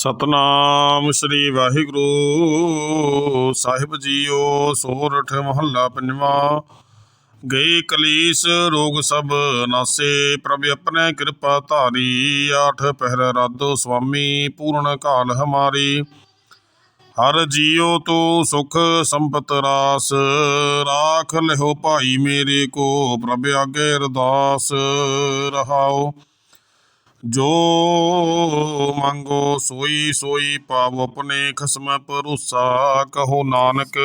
ਸਤਨਾਮ ਸ੍ਰੀ ਵਾਹਿਗੁਰੂ। ਸਾਹਿਬ ਜੀਓ ਸੋਰਠ ਮਹੱਲਾ ਪੰਜਵਾਂ। ਗਏ ਕਲੀਸ, ਰੋਗ ਸਭ ਨਾਸੇ। ਪ੍ਰਭ ਆਪਣੇ ਕਿਰਪਾ ਧਾਰੀ। ਆਠ ਪਹਿਰ ਰਾਧੋ ਸੁਆਮੀ, ਪੂਰਨ ਕਾਲ ਹਮਾਰੀ। ਹਰ ਜੀਉ ਤੂੰ ਸੁਖ ਸੰਪਤ ਰਾਸ। ਰਾਖ ਲਿਓ ਭਾਈ ਮੇਰੇ ਕੋ, ਪ੍ਰਭ ਆਗੇ ਅਰਦਾਸ। ਰਹਾਓ। ਜੋ ਮੰਗੋ, ਸੋਈ ਸੋਈ ਪਾਵ ਆਪਣੇ ਖਸਮ ਭਰੋਸਾ ਕਹੋ ਨਾਨਕ।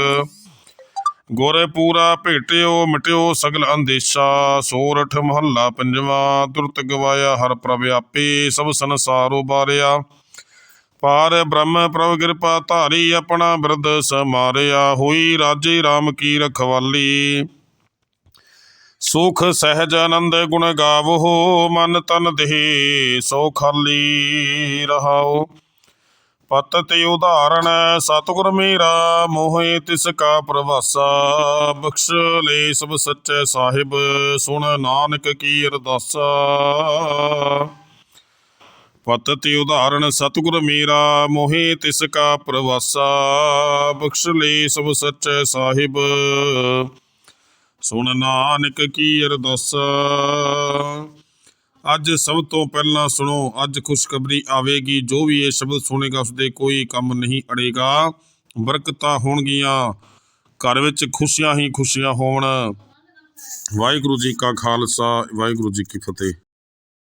ਗੁਰ ਪੂਰਾ ਭੇਟਿਓ, ਮਿਟਿਓ ਸਗਲ ਅੰਦੇਸ਼ਾ, ਸੋਰਠ ਮਹੱਲਾ ਪੰਜਵਾ, ਤੁਰਤ ਗਵਾਇਆ ਹਰ ਪ੍ਰਭ ਆਪੇ, ਸਭ ਸੰਸਾਰੋ ਬਾਰਿਆ। ਪਾਰ ਬ੍ਰਹਮ ਪ੍ਰਭ ਕਿਰਪਾ ਧਾਰੀ ਆਪਣਾ ਬਿਰਦ ਸਮਾਰਿਆ, ਹੋਈ ਰਾਜੇ RAM ਕੀ ਰਖਵਾਲੀ। ਸੁਖ ਸਹਿਜ ਆਨੰਦ ਗੁਣ ਗਾਵੋ, ਮਨ ਤਨ ਦੇਹ ਸੋ ਖਾਲੀ ਰਹਾਓ। ਪਤ ਤੇ ਉਦਾਹਰਣ, ਸਤਿਗੁਰ ਮੇਰਾ, ਮੋਹਿ ਤਿਸ ਕਾ ਪ੍ਰਵਾਸਾ, ਬਖਸ਼ ਲੈ ਸਭ ਸੱਚੇ ਸਾਹਿਬ, ਸੁਣ ਨਾਨਕ ਕੀ ਅਰਦਾਸਾ। ਪਤ ਤੇ ਉਦਾਹਰਣ, ਸਤਿਗੁਰ ਮੇਰਾ, ਮੋਹਿ ਤਿਸ ਕਾ ਪ੍ਰਵਾਸਾ, ਬਖਸ਼ ਲੈ ਸਭ ਸੱਚੇ ਸਾਹਿਬ। ਸੁਣ ਨਾਨਕ ਕੀ ਅਰਦਾਸ। ਅੱਜ ਸਭ ਤੋਂ ਪਹਿਲਾਂ ਸੁਣੋ, ਅੱਜ ਖੁਸ਼ਖਬਰੀ ਆਵੇਗੀ, ਜੋ ਵੀ ਇਹ ਸ਼ਬਦ ਸੁਣੇਗਾ, ਉਸਦੇ ਕੋਈ ਕੰਮ ਨਹੀਂ ਅੜੇਗਾ। ਬਰਕਤਾਂ ਹੋਣਗੀਆਂ, ਘਰ ਵਿੱਚ ਖੁਸ਼ੀਆਂ ਹੀ ਖੁਸ਼ੀਆਂ ਹੋਣ। ਵਾਹਿਗੁਰੂ ਜੀ ਕਾ ਖਾਲਸਾ, ਵਾਹਿਗੁਰੂ ਜੀ ਕੀ ਫਤਿਹ।